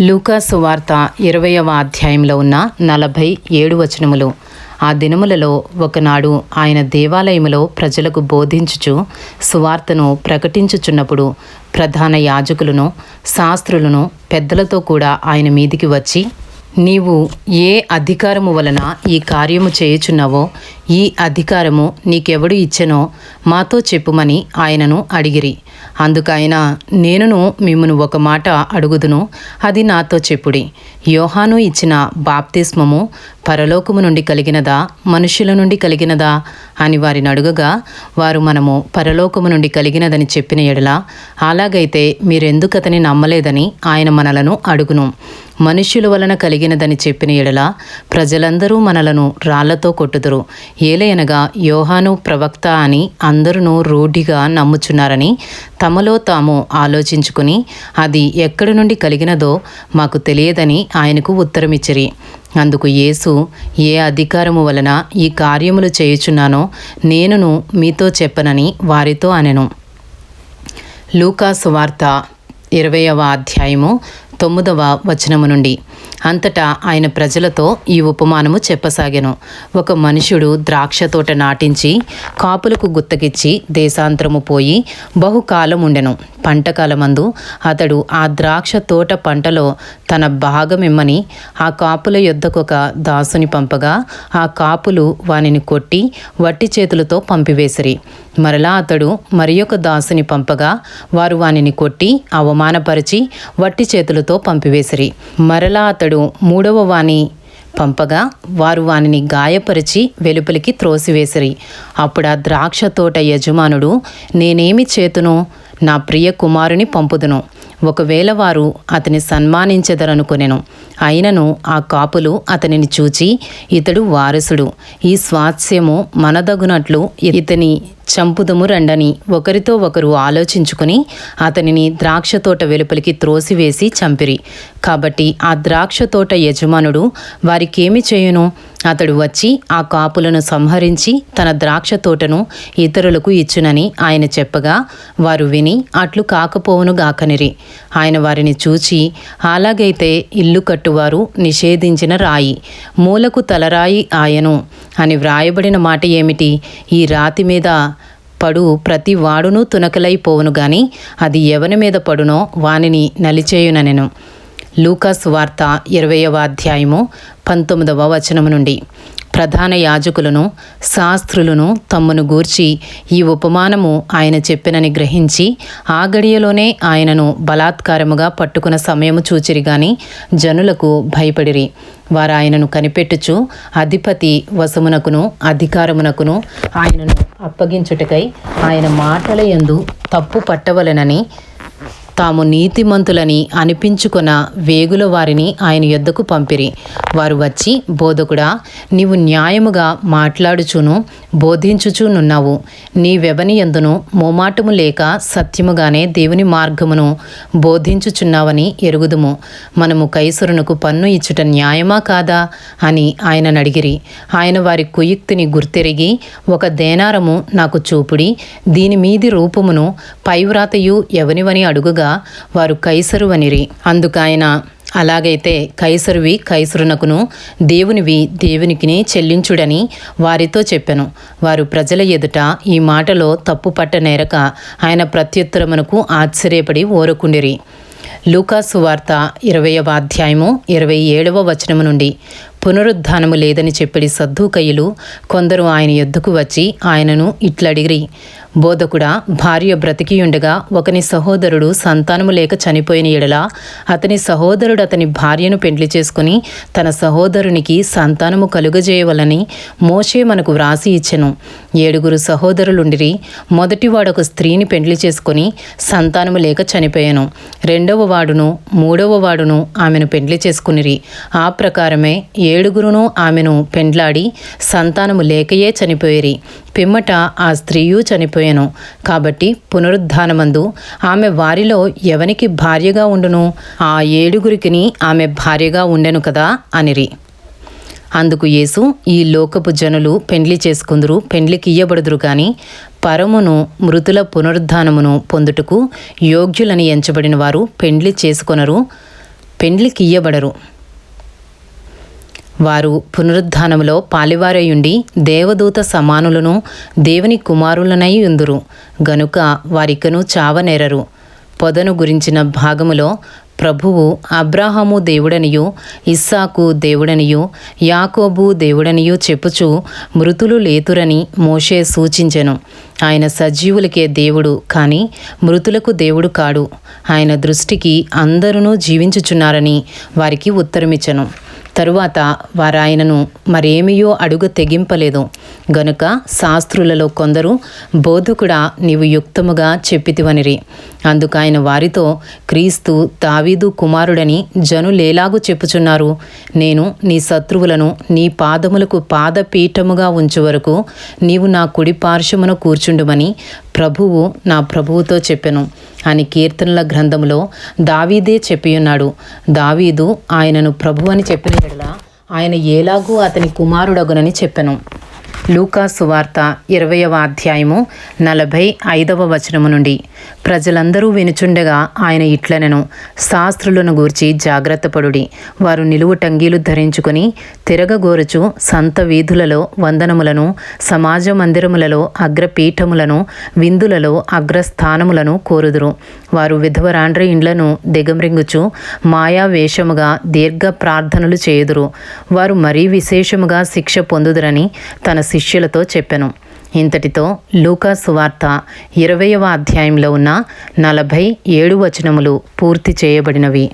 లూకాసు వార్త ఇరవయవ అధ్యాయంలో ఉన్న నలభై ఏడు వచనములు. ఆ దినములలో ఒకనాడు ఆయన దేవాలయములో ప్రజలకు బోధించుచు సువార్తను ప్రకటించుచున్నప్పుడు ప్రధాన యాజకులను శాస్త్రులను పెద్దలతో కూడా ఆయన మీదికి వచ్చి నీవు ఏ అధికారము వలన ఈ కార్యము చేయుచున్నావో ఈ అధికారము నీకెవడు ఇచ్చెనో మాతో చెప్పుమని ఆయనను అడిగిరి. అందుకైన నేనును మిమ్మను ఒక మాట అడుగుదును అది నాతో చెప్పుడి. యోహాను ఇచ్చిన బాప్తిస్మము పరలోకము నుండి కలిగినదా మనుషుల నుండి కలిగినదా అని వారిని అడుగగా వారు మనము పరలోకము నుండి కలిగినదని చెప్పిన ఎడల అలాగైతే మీరెందుకు అతని నమ్మలేదని ఆయన మనలను అడుగును. మనుష్యుల వలన కలిగినదని చెప్పిన ఎడల ప్రజలందరూ మనలను రాళ్ళతో కొట్టుదురు. ఏలయనగా యోహాను ప్రవక్త అని అందరూ రూఢిగా నమ్ముచున్నారని తమలో తాము ఆలోచించుకుని అది ఎక్కడి నుండి కలిగినదో మాకు తెలియదని ఆయనకు ఉత్తరమిచ్చిరి. అందుకు యేసు ఏ అధికారము వలన ఈ కార్యములు చేయుచున్నానో నేనును మీతో చెప్పనని వారితో అనెను. లూకాసు వార్త ఇరవయవ అధ్యాయము తొమ్మిదవ వచనము నుండి. అంతటా ఆయన ప్రజలతో ఈ ఉపమానము చెప్పసాగెను. ఒక మనుషుడు ద్రాక్ష తోట నాటించి కాపులకు గుత్తకిచ్చి దేశాంతరము పోయి బహుకాలం ఉండెను పంటకాలమందు అతడు ఆ ద్రాక్ష తోట పంటలో తన భాగమిమ్మని ఆ కాపుల యొద్దకొక దాసుని పంపగా ఆ కాపులు వానిని కొట్టి వట్టి చేతులతో పంపివేసిరి. మరలా అతడు మరి ఒక దాసుని పంపగా వారు వానిని కొట్టి అవమానపరిచి వట్టి చేతులతో పంపివేసిరి. మరలా అతడు మూడవ వాని పంపగా వారు వానిని గాయపరిచి వెలుపలికి త్రోసివేసిరి. అప్పుడు ఆ ద్రాక్ష తోట యజమానుడు నేనేమి చేతును? నా ప్రియ కుమారుని పంపుదును. ఒకవేళ వారు అతని సన్మానించెదరనుకొనెను. అయినను ఆ కాపులు అతనిని చూచి ఇతడు వారసుడు. ఈ స్వాస్యము మనదగునట్లు ఇతని చంపుదము రండని. ఒకరితో ఒకరు ఆలోచించుకుని అతనిని ద్రాక్ష తోట వెలుపలికి త్రోసివేసి చంపిరి. కాబట్టి ఆ ద్రాక్ష తోట యజమానుడు వారికేమి చేయును? అతడు వచ్చి ఆ కాపులను సంహరించి తన ద్రాక్ష తోటను ఇతరులకు ఇచ్చునని ఆయన చెప్పగా వారు విని అట్లు కాకపోవును గాకనిరి. ఆయన వారిని చూచి అలాగైతే ఇల్లు కట్టువారు నిషేధించిన రాయి. మూలకు తలరాయి ఆయను. అని వ్రాయబడిన మాట ఏమిటి? ఈ రాతి మీద పడు ప్రతి వాడును తునకలైపోవును గాని అది ఎవని మీద పడునో వానిని నలిచేయుననెను. లూకాస్ వార్త ఇరవయవ అధ్యాయము పంతొమ్మిదవ వచనము నుండి. ప్రధాన యాజకులను శాస్త్రులను తమ్మును గూర్చి ఈ ఉపమానము ఆయన చెప్పినని గ్రహించి ఆ గడియలోనే ఆయనను బలాత్కారముగా పట్టుకున్న సమయము చూచిరి గాని జనులకు భయపడిరి. వారు ఆయనను కనిపెట్టుచు అధిపతి వశమునకును అధికారమునకును ఆయనను అప్పగించుటకై ఆయన మాటల ఎందు తప్పు పట్టవలెనని తాము నీతిమంతులని అనిపించుకున్న వేగుల వారిని ఆయన యొద్దకు పంపిరి. వారు వచ్చి బోధకుడా నీవు న్యాయముగా మాట్లాడుచును బోధించుచునున్నావు. నీవెవని ఎందును మోమాటము లేక సత్యముగానే దేవుని మార్గమును బోధించుచున్నావని ఎరుగుదుము. మనము కైసురునకు పన్ను ఇచ్చుట న్యాయమా కాదా? అని ఆయనను అడిగిరి ఆయన వారి కుయుక్తిని గుర్తెరిగి ఒక దేనారము నాకు చూపుడి. దీని మీది రూపమును పైవ్రాతయు ఎవనివని అడుగుగా వారు కైసరు అనిరి అందుకాయన అలాగైతే కైసరువి కైసరునకును దేవునివి దేవునికిని చెల్లించుడని వారితో చెప్పెను. వారు ప్రజల ఎదుట ఈ మాటలో తప్పు పట్ట నేరక ఆయన ప్రత్యుత్తరమునకు ఆశ్చర్యపడి ఓరకుండిరి. లూకాసు వార్త ఇరవయవ అధ్యాయము ఇరవై ఏడవ వచనము నుండి పునరుద్ధానము లేదని చెప్పిడి సద్దూకయ్యులు కొందరు ఆయన ఎద్దుకు వచ్చి ఆయనను ఇట్లడిగిరి. బోధకుడా భార్య బ్రతికియుండగా ఒకని సహోదరుడు సంతానము లేక చనిపోయిన ఎడల అతని సహోదరుడు అతని భార్యను పెండ్లి చేసుకుని తన సహోదరునికి సంతానము కలుగజేయవలని మోషే మనకు వ్రాసి ఇచ్చెను. ఏడుగురు సహోదరులుండిరి మొదటివాడు ఒక స్త్రీని పెండ్లి చేసుకుని సంతానము లేక చనిపోయాను. రెండవ వాడును మూడవ వాడును ఆమెను పెండ్లి చేసుకునిరి. ఆ ప్రకారమే ఏడుగురును ఆమెను పెండ్లాడి సంతానము లేకయే చనిపోయిరి. పిమ్మట ఆ స్త్రీయు చనిపోయాను. కాబట్టి పునరుద్ధానమందు ఆమె వారిలో ఎవనికి భార్యగా ఉండును? ఆ ఏడుగురికిని ఆమె భార్యగా ఉండెను కదా అనిరి. అందుకు యేసు ఈ లోకపు జనులు పెండ్లి చేసుకుందురు పెండ్లికి ఇయ్యబడుదురు గాని పరమును మృతుల పునరుద్ధానమును పొందుటకు యోగ్యులని ఎంచబడిన వారు పెండ్లి చేసుకొనరు పెండ్లికియ్యబడరు వారు పునరుద్ధానములో పాలివారయుండి దేవదూత సమానులను దేవుని కుమారులనై ఉందురు గనుక వారికను చావనేరరు. పొదను గురించిన భాగములో ప్రభువు అబ్రాహాము దేవుడనియు ఇస్సాకు దేవుడనియు యాకోబు దేవుడనియు చెప్పుచు మృతులు లేతురని మోషే సూచించెను. ఆయన సజీవులకే దేవుడు కానీ మృతులకు దేవుడు కాడు. ఆయన దృష్టికి అందరూ జీవించుచున్నారని వారికి ఉత్తరమిచ్చను. తరువాత వారాయనను మరేమియో అడుగు తెగింపలేదు. గనుక శాస్త్రులలో కొందరు బోధకుడా నీవు యుక్తముగా చెప్పితివనిరి. అందుకు ఆయన వారితో క్రీస్తు తావీదు కుమారుడని జనులేలాగు చెప్పుచున్నారు. నేను నీ శత్రువులను నీ పాదములకు పాదపీఠముగా ఉంచు వరకు నీవు నా కుడి పార్శ్వమున కూర్చుండుమని ప్రభువు నా ప్రభువుతో చెప్పెను అని కీర్తనల గ్రంథంలో దావీదే చెప్పియున్నాడు. దావీదు ఆయనను ప్రభు అని చెప్పిన ఎడల ఆయన ఎలాగూ అతని కుమారుడగునని చెప్పెను. లూకాసు వార్త ఇరవయవ అధ్యాయము నలభై ఐదవ వచనము నుండి. ప్రజలందరూ వినుచుండగా ఆయన ఇట్లనెను శాస్త్రులను గూర్చి జాగ్రత్తపడుడి వారు నిలువు టంగీలు ధరించుకొని తిరగగోరుచు సంత వీధులలో వందనములను సమాజ మందిరములలో అగ్రపీఠములను విందులలో అగ్రస్థానములను కోరుదురు. వారు విధవరాండ్రి ఇండ్లను దిగమ్రింగుచు మాయా వేషముగా దీర్ఘ ప్రార్థనలు చేయుదురు. వారు మరీ విశేషముగా శిక్ష పొందుదురని తన శిష్యులతో చెప్పెను. ఇంతటితో లూకా సువార్త ఇరవయవ అధ్యాయంలో ఉన్న నలభై ఏడు వచనములు పూర్తి చేయబడినవి.